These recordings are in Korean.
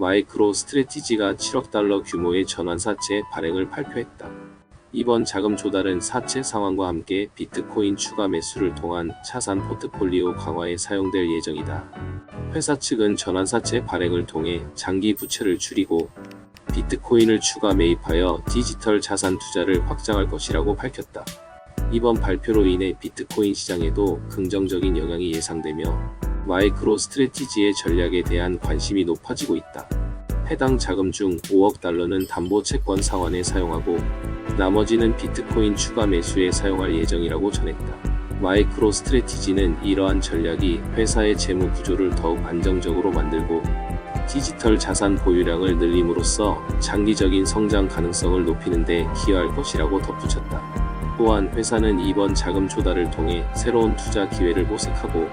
마이크로 스트레티지가 7억 달러 규모의 전환사채 발행을 발표했다. 이번 자금 조달은 사채 상황과 함께 비트코인 추가 매수를 통한 차산 포트폴리오 강화에 사용될 예정이다. 회사 측은 전환사채 발행을 통해 장기 부채를 줄이고 비트코인을 추가 매입하여 디지털 자산 투자를 확장할 것이라고 밝혔다. 이번 발표로 인해 비트코인 시장에도 긍정적인 영향이 예상되며 마이크로 스트레티지의 전략에 대한 관심이 높아지고 있다. 해당 자금 중 5억 달러는 담보 채권 상환에 사용하고 나머지는 비트코인 추가 매수에 사용할 예정이라고 전했다. 마이크로 스트레티지는 이러한 전략이 회사의 재무 구조를 더욱 안정적으로 만들고 디지털 자산 보유량을 늘림으로써 장기적인 성장 가능성을 높이는 데 기여할 것이라고 덧붙였다. 또한 회사는 이번 자금 조달을 통해 새로운 투자 기회를 모색하고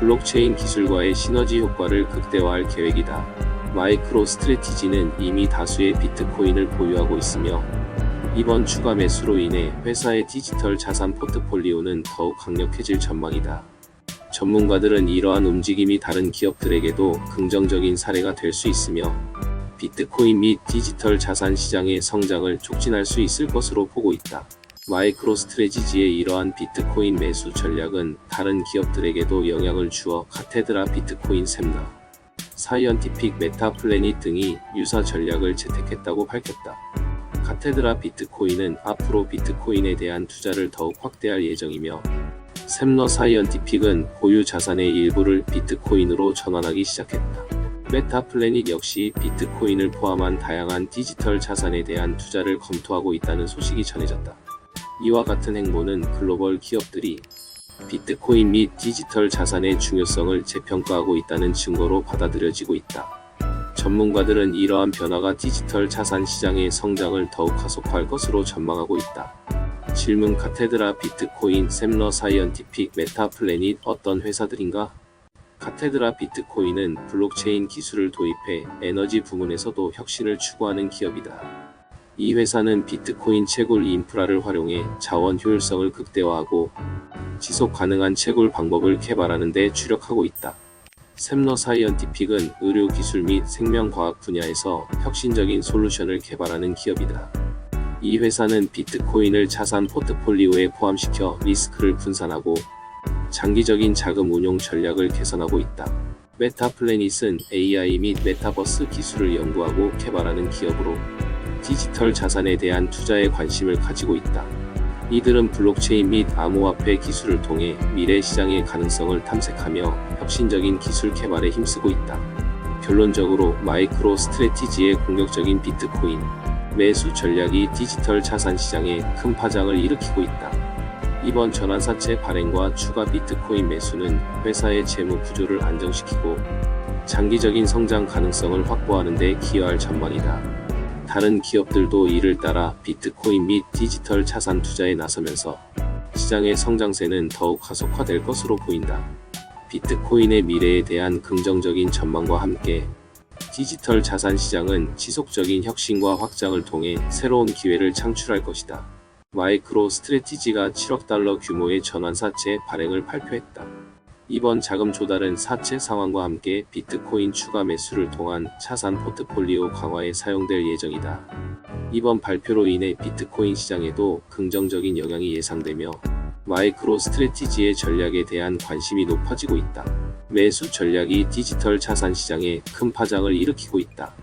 블록체인 기술과의 시너지 효과를 극대화할 계획이다. 마이크로 스트레티지는 이미 다수의 비트코인을 보유하고 있으며 이번 추가 매수로 인해 회사의 디지털 자산 포트폴리오는 더욱 강력해질 전망이다. 전문가들은 이러한 움직임이 다른 기업들에게도 긍정적인 사례가 될 수 있으며 비트코인 및 디지털 자산 시장의 성장을 촉진할 수 있을 것으로 보고 있다. 마이크로 스트레지지의 이러한 비트코인 매수 전략은 다른 기업들에게도 영향을 주어 카테드라 비트코인 샘나, 사이언티픽 메타 플래닛 등이 유사 전략을 채택했다고 밝혔다. 카테드라 비트코인은 앞으로 비트코인에 대한 투자를 더욱 확대할 예정이며 샘너 사이언티픽은 보유 자산의 일부를 비트코인으로 전환하기 시작했다. 메타 플래닛 역시 비트코인을 포함한 다양한 디지털 자산에 대한 투자를 검토하고 있다는 소식이 전해졌다. 이와 같은 행보는 글로벌 기업들이 비트코인 및 디지털 자산의 중요성을 재평가하고 있다는 증거로 받아들여지고 있다. 전문가들은 이러한 변화가 디지털 자산 시장의 성장을 더욱 가속화할 것으로 전망하고 있다. 질문 카테드라 비트코인 샘러 사이언티픽 메타 플래닛 어떤 회사들인가? 카테드라 비트코인은 블록체인 기술을 도입해 에너지 부문에서도 혁신을 추구하는 기업이다. 이 회사는 비트코인 채굴 인프라를 활용해 자원 효율성을 극대화하고 지속 가능한 채굴 방법을 개발하는 데 주력하고 있다. 샘너 사이언티픽은 의료 기술 및 생명과학 분야에서 혁신적인 솔루션을 개발하는 기업이다. 이 회사는 비트코인을 자산 포트폴리오에 포함시켜 리스크를 분산하고 장기적인 자금 운용 전략을 개선하고 있다. 메타플래닛은 AI 및 메타버스 기술을 연구하고 개발하는 기업으로 디지털 자산에 대한 투자에 관심을 가지고 있다. 이들은 블록체인 및 암호화폐 기술을 통해 미래 시장의 가능성을 탐색하며 혁신적인 기술 개발에 힘쓰고 있다. 결론적으로 마이크로 스트레티지의 공격적인 비트코인 매수 전략이 디지털 자산 시장에 큰 파장을 일으키고 있다. 이번 전환사채 발행과 추가 비트코인 매수는 회사의 재무 구조를 안정시키고 장기적인 성장 가능성을 확보하는 데 기여할 전망이다. 다른 기업들도 이를 따라 비트코인 및 디지털 자산 투자에 나서면서 시장의 성장세는 더욱 가속화될 것으로 보인다. 비트코인의 미래에 대한 긍정적인 전망과 함께 디지털 자산 시장은 지속적인 혁신과 확장을 통해 새로운 기회를 창출할 것이다. 마이크로 스트레티지가 7억 달러 규모의 전환사채 발행을 발표했다. 이번 자금 조달은 사채 상황과 함께 비트코인 추가 매수를 통한 차산 포트폴리오 강화에 사용될 예정이다. 이번 발표로 인해 비트코인 시장에도 긍정적인 영향이 예상되며 마이크로 스트레티지의 전략에 대한 관심이 높아지고 있다. 매수 전략이 디지털 자산 시장에 큰 파장을 일으키고 있다.